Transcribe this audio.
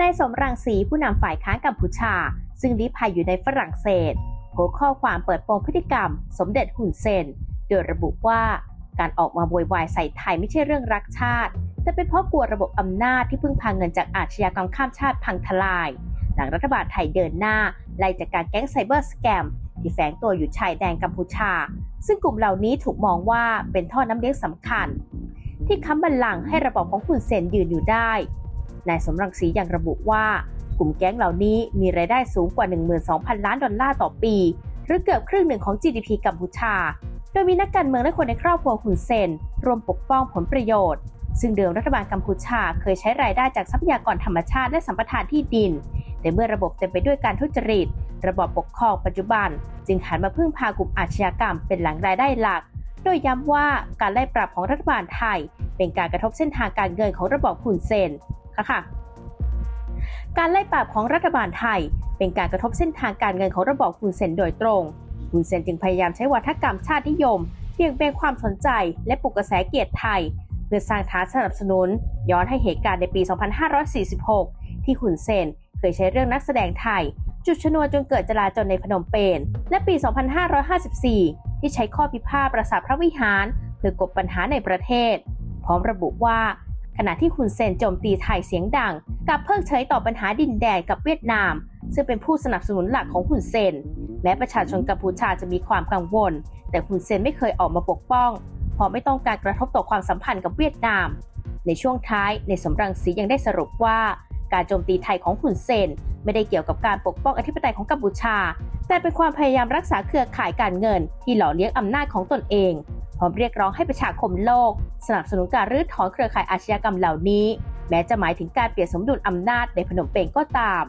นายสมรังสีผู้นำฝ่ายค้านกัมพูชา ซึ่งลี้ภัยอยู่ในฝรั่งเศสโพสข้อความเปิดโปงพฤติกรรม สมเด็จหุ่นเซน โดยระบุว่าการออกมาโวยวายใส่ไทยไม่ใช่เรื่องรักชาติ แต่เป็นเพราะกลัวระบบอำนาจที่พึ่งพาเงินจากอาชญากรรมข้ามชาติพังทลาย หลังรัฐบาลไทยเดินหน้า ไล่จากการแก๊งไซเบอร์สแกม ที่แฝงตัวอยู่ชายแดนกัมพูชา ซึ่งกลุ่มเหล่านี้ถูกมองว่าเป็นท่อน้ำเลี้ยงสำคัญ ที่ค้ำบัลลังก์ให้ระบอบของคุณเซนยืนอยู่ได้ นายสมรังสียังระบุว่ากลุ่มแก๊งเหล่านี้มีรายได้สูงกว่า 12,000 ล้านดอลลาร์ต่อปี หรือเกือบครึ่งหนึ่งของ GDP กัมพูชา โดยมีนักการเมืองและคนในครอบครัวหุนเซนรวมปกป้องผลประโยชน์ ซึ่งเดิมรัฐบาลกัมพูชาเคยใช้รายได้จากทรัพยากรธรรมชาติและสัมปทานที่ดิน แต่เมื่อระบบเต็มไปด้วยการทุจริต ระบอบปกครองปัจจุบัน จึงหันมาพึ่งพากลุ่มอาชญากรรมเป็นแหล่งรายได้หลัก โดยย้ำว่าการไล่ปรับของรัฐบาลไทย เป็นการกระทบเส้นทางการเงินของระบอบขุนเซน ค่ะค่ะ การไล่ปราบของรัฐบาลไทย เป็นการกระทบเส้นทางการเงินของระบอบคุณเซนโดยตรงคุณเซนจึงพยายามใช้วัฒกรรมชาตินิยมเบี่ยงเบนความสนใจและปลุกกระแสเกียรติไทย เพื่อสร้างฐานสนับสนุน ย้อนให้เหตุการณ์ในปี 2546 ที่ขุนเซนเคยใช้เรื่องนักแสดงไทย จุดชนวนจนเกิดจลาจลในพนมเปญและปี 2554 ที่ใช้ข้อพิพาทประสาทพระวิหาร เพื่อกบปัญหาในประเทศ พร้อมระบุว่า ขณะที่คุณเซนโจมตีไทยเสียงดังกับเพิกเฉยต่อปัญหาดินแดนกับเวียดนาม ซึ่งเป็นผู้สนับสนุนหลักของคุณเซน แม้ประชาชนกัมพูชาจะมีความกังวล แต่คุณเซนไม่เคยออกมาปกป้อง เพราะไม่ต้องการกระทบต่อความสัมพันธ์กับเวียดนาม ในช่วงท้ายในสมรังสียังได้สรุปว่าการโจมตีไทยของคุณเซน ไม่ได้เกี่ยวกับการปกป้องอธิปไตยของกัมพูชา แต่เป็นความพยายามรักษาเครือข่ายการเงิน ที่หล่อเลี้ยงอำนาจของตนเอง พร้อมเรียกร้องให้ประชาคมโลก สนับสนุนการรื้อถอนเครือข่ายอาชญากรรมเหล่านี้ แม้จะหมายถึงการเปลี่ยนสมดุลอำนาจในพนมเปญก็ตาม